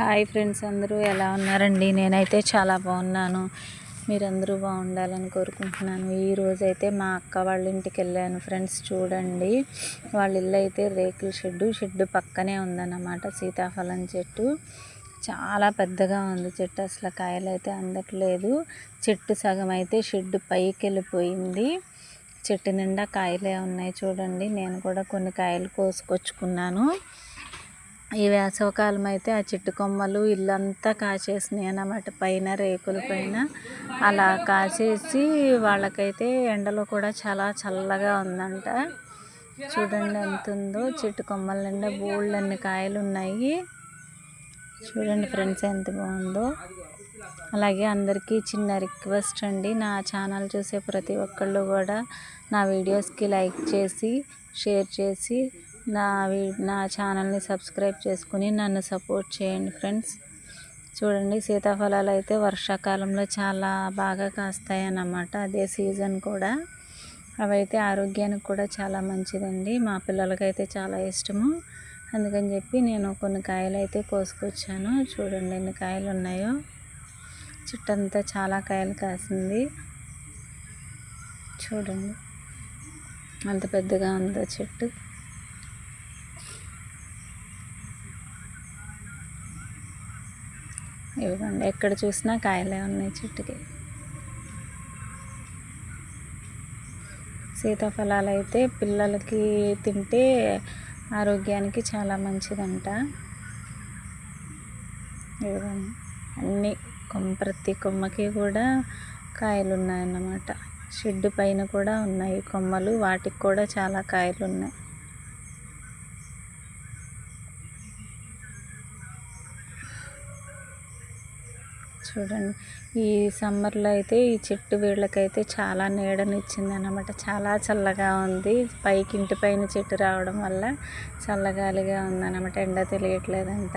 Hi friends అందరూ ఎలా ఉన్నారండి? నేనైతే చాలా బాగున్నాను. మీరందరూ బాగుండాలని కోరుకుంటున్నాను. ఈ అయితే మా అక్క వాళ్ళ ఇంటికి వెళ్ళాను ఫ్రెండ్స్ చూడండి. వాళ్ళ ఇల్లు అయితే రేకుల షెడ్డు షెడ్డు పక్కనే ఉందన్నమాట సీతాఫలం చెట్టు. చాలా పెద్దగా ఉంది చెట్టు అసలు కాయలు అయితే అందట్లేదు. చెట్టు సగం అయితే షెడ్డు పైకి వెళ్ళిపోయింది. చెట్టు నిండా కాయలే ఉన్నాయి చూడండి. నేను కూడా కొన్ని కాయలు కోసుకొచ్చుకున్నాను. ఈ వేసవకాలం అయితే ఆ చెట్టు కొమ్మలు ఇల్లంతా కాచేసినాయి అన్నమాట. పైన రేకుల పైన. అలా కాచేసి వాళ్ళకైతే ఎండలో కూడా చాలా చల్లగా ఉందంట. చూడండి ఎంత ఉందో. చెట్టు కొమ్మల నిండా బోల్డ్ అన్ని కాయలు ఉన్నాయి చూడండి ఫ్రెండ్స్ ఎంత బాగుందో. అలాగే అందరికీ చిన్న రిక్వెస్ట్ అండి. నా ఛానల్ చూసే ప్రతి ఒక్కళ్ళు కూడా నా వీడియోస్కి లైక్ చేసి షేర్ చేసి నా నా ఛానల్ని సబ్స్క్రైబ్ చేసుకుని నన్ను సపోర్ట్ చేయండి ఫ్రెండ్స్. చూడండి సీతాఫలాలు అయితే వర్షాకాలంలో చాలా బాగా కాస్తాయి అన్నమాట అదే సీజన్ కూడా. అవైతే ఆరోగ్యానికి కూడా చాలా మంచిదండి. మా పిల్లలకైతే చాలా ఇష్టము. అందుకని చెప్పి నేను కొన్ని కాయలు అయితే కోసుకొచ్చాను. చూడండి ఎన్ని కాయలు ఉన్నాయో. చుట్టంతా చాలా కాయలు కాసింది. చూడండి. అంత పెద్దగా ఉందో చెట్టు? ఇవ్వండి. ఎక్కడ చూసినా కాయలే ఉన్నాయి చెట్టుకి. సీతాఫలాలు అయితే పిల్లలకి తింటే ఆరోగ్యానికి చాలా మంచిదంట. ఇవ్వండి. అన్ని కొమ్మ ప్రతి కొమ్మకి కూడా కాయలు ఉన్నాయన్నమాట షెడ్ పైన కూడా ఉన్నాయి కొమ్మలు. వాటికి కూడా చాలా కాయలు ఉన్నాయి చూడండి. ఈ సమ్మర్లో అయితే ఈ చెట్టు వీళ్ళకైతే చాలా నీడనిచ్చింది అనమాట చాలా చల్లగా ఉంది. పైకి ఇంటి పైన చెట్టు రావడం వల్ల చల్లగాలిగా ఉందన్నమాట. ఎండ తెలియట్లేదంట.